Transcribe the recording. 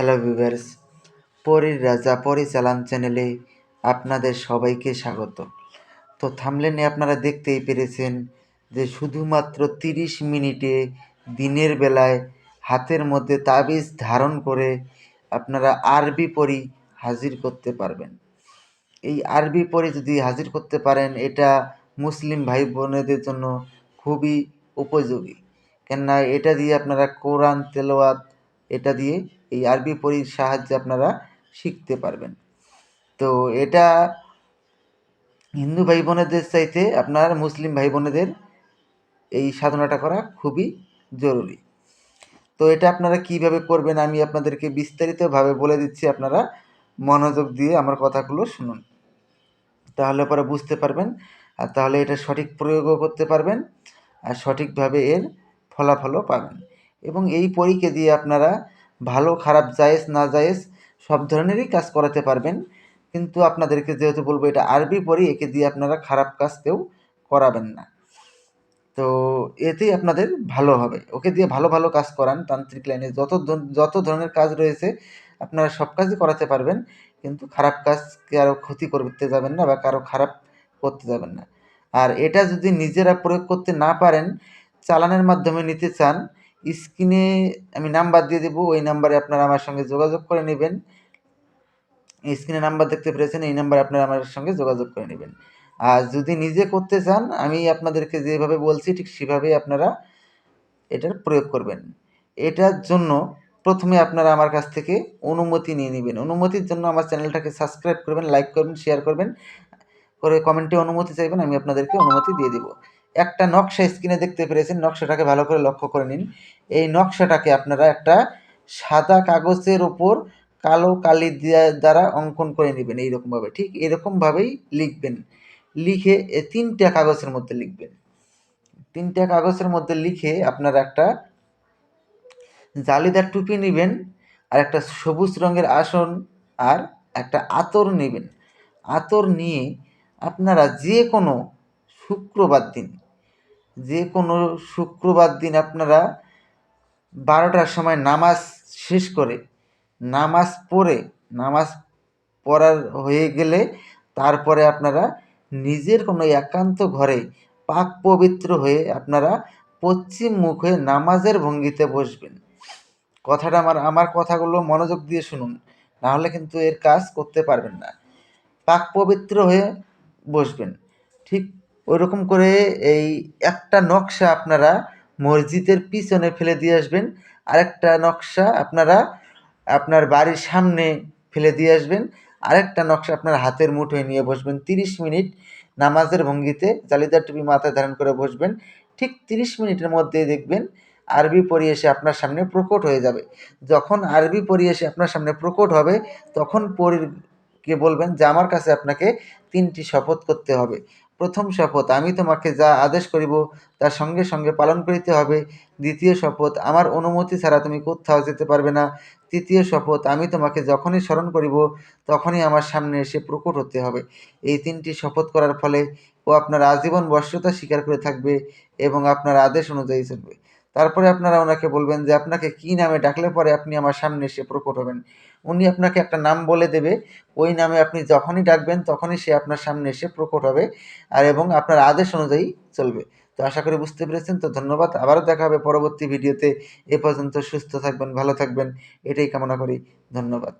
Hello viewers পরীর রাজা পরিচালন চ্যানেলে আপনাদের সবাইকে স্বাগত। তো থামলেনে আপনারা দেখতেই পেরেছেন যে শুধুমাত্র তিরিশ মিনিটে দিনের বেলায় হাতের মধ্যে তাবিজ ধারণ করে আপনারা আরবি পরি হাজির করতে পারবেন। এই আরবি পরি যদি হাজির করতে পারেন, এটা মুসলিম ভাই বোনেদের জন্য খুবই উপযোগী। কেননা এটা দিয়ে আপনারা কোরআন তেলাওয়াত, এটা দিয়ে এই আরবি পরির সাহায্যে আপনারা শিখতে পারবেন। তো এটা হিন্দু ভাই বোনেদের চাইতে, আপনার মুসলিম ভাই বোনেদের এই সাধনাটা করা খুবই জরুরি। তো এটা আপনারা কীভাবে করবেন আমি আপনাদেরকে বিস্তারিতভাবে বলে দিচ্ছি, আপনারা মনোযোগ দিয়ে আমার কথাগুলো শুনুন। তাহলে পরে বুঝতে পারবেন, আর তাহলে এটা সঠিক প্রয়োগও করতে পারবেন, আর সঠিকভাবে এর ফলাফলও পাবেন। এবং এই পরীকে দিয়ে আপনারা ভালো, খারাপ জায়েজ, না জায়েজ, সব ধরনেরই কাজ করাতে পারবেন। কিন্তু আপনাদেরকে যেহেতু বলব এটা আরবি পড়ি, একে দিয়ে আপনারা খারাপ কাজ কেউ করাবেন না। তো এতেই আপনাদের ভালো হবে। ওকে দিয়ে ভালো ভালো কাজ করান তান্ত্রিক লাইনে। যত যত ধরনের কাজ রয়েছে, আপনারা সব কাজই করাতে পারবেন। কিন্তু খারাপ কাজকে আরও ক্ষতি করতে যাবেন না বা কারও খারাপ করতে যাবেন না। আর এটা যদি নিজেরা প্রয়োগ করতে না পারেন, চালানের মাধ্যমে নিতে চান স্ক্রিনে আমি নাম্বার দিয়ে দেবো, ওই নাম্বারে আপনারা আমার সঙ্গে যোগাযোগ করে নেবেন। স্ক্রিনে নাম্বার দেখতে পেরেছেন, এই নাম্বারে আপনারা আমার সঙ্গে যোগাযোগ করে নেবেন। আর যদি নিজে করতে চান, আমি আপনাদেরকে যেভাবে বলছি, ঠিক সেভাবেই আপনারা এটার প্রয়োগ করবেন। এটার জন্য প্রথমে আপনারা আমার কাছ থেকে অনুমতি নিয়ে নেবেন। অনুমতির জন্য আমার চ্যানেলটাকে সাবস্ক্রাইব করবেন, লাইক করবেন, শেয়ার করবেন। করে কমেন্টে অনুমতি চাইবেন, আমি আপনাদেরকে অনুমতি দিয়ে দেব। একটা নকশা স্ক্রিনে দেখতে পেরেছেন, নকশাটাকে ভালো করে লক্ষ্য করে নিন। এই নকশাটাকে আপনারা একটা সাদা কাগজের ওপর কালো কালি দ্বারা অঙ্কন করে নেবেন এইরকমভাবে, ঠিক এরকমভাবেই লিখবেন। লিখে তিনটা কাগজের মধ্যে লিখবেন। তিনটা কাগজের মধ্যে লিখে আপনারা একটা জালিদার টুপি নেবেন আর একটা সবুজ রঙের আসন আর একটা আতর নেবেন। আতর নিয়ে আপনারা যে কোনো শুক্রবার দিন যে কোনো শুক্রবার দিন আপনারা বারোটার সময় নামাজ শেষ করে, নামাজ পড়ে, নামাজ পড়ার হয়ে গেলে তারপরে আপনারা নিজের কোনো একান্ত ঘরে পাক পবিত্র হয়ে আপনারা পশ্চিম মুখ নামাজের ভঙ্গিতে বসবেন। কথাটা আমার আমার কথাগুলো মনোযোগ দিয়ে শুনুন, নাহলে কিন্তু এর কাজ করতে পারবেন না। পাক পবিত্র হয়ে বসবেন। ঠিক ওইরকম করে এই একটা নকশা আপনারা মসজিদের পিছনে ফেলে দিয়ে আসবেন। আরেকটা নকশা আপনারা আপনার বাড়ির সামনে ফেলে দিয়ে আসবেন। আরেকটা নকশা আপনার হাতের মুঠোয় নিয়ে বসবেন। তিরিশ মিনিট নামাজের ভঙ্গিতে জালিদার টুপি মাথায় ধারণ করে বসবেন। ঠিক তিরিশ মিনিটের মধ্যেই দেখবেন আরবি পড়ি এসে আপনার সামনে প্রকট হয়ে যাবে। যখন আরবি পড়ি এসে আপনার সামনে প্রকট হবে, তখন পরীরকে বলবেন যে, আমার কাছে আপনাকে তিনটি শপথ করতে হবে। প্রথম শপথ, আমি তোমাকে যা আদেশ করিব তার সঙ্গে সঙ্গে পালন করিতে হবে। দ্বিতীয় শপথ, আমার অনুমতি ছাড়া তুমি কোথাও যেতে পারবে না। তৃতীয় শপথ, আমি তোমাকে যখনই স্মরণ করিব তখনই আমার সামনে এসে প্রকট হতে হবে। এই তিনটি শপথ করার ফলে ও আপনার আজীবন বর্ষতা স্বীকার করে থাকবে এবং আপনার আদেশ অনুযায়ী চলবে। তারপরে আপনারা ওনাকে বলবেন যে আপনাকে কী নামে ডাকলে পরে আপনি আমার সামনে এসে প্রকট হবেন। উনি আপনাকে একটা নাম বলে দেবে। ওই নামে আপনি যখনই ডাকবেন তখনই সে আপনার সামনে এসে প্রকট হবে আর এবং আপনার আদেশ অনুযায়ী চলবে। তো আশা করি বুঝতে পেরেছেন। তো ধন্যবাদ। আবারও দেখা হবে পরবর্তী ভিডিওতে। এ পর্যন্ত সুস্থ থাকবেন, ভালো থাকবেন। এটাই কামনা করি। ধন্যবাদ।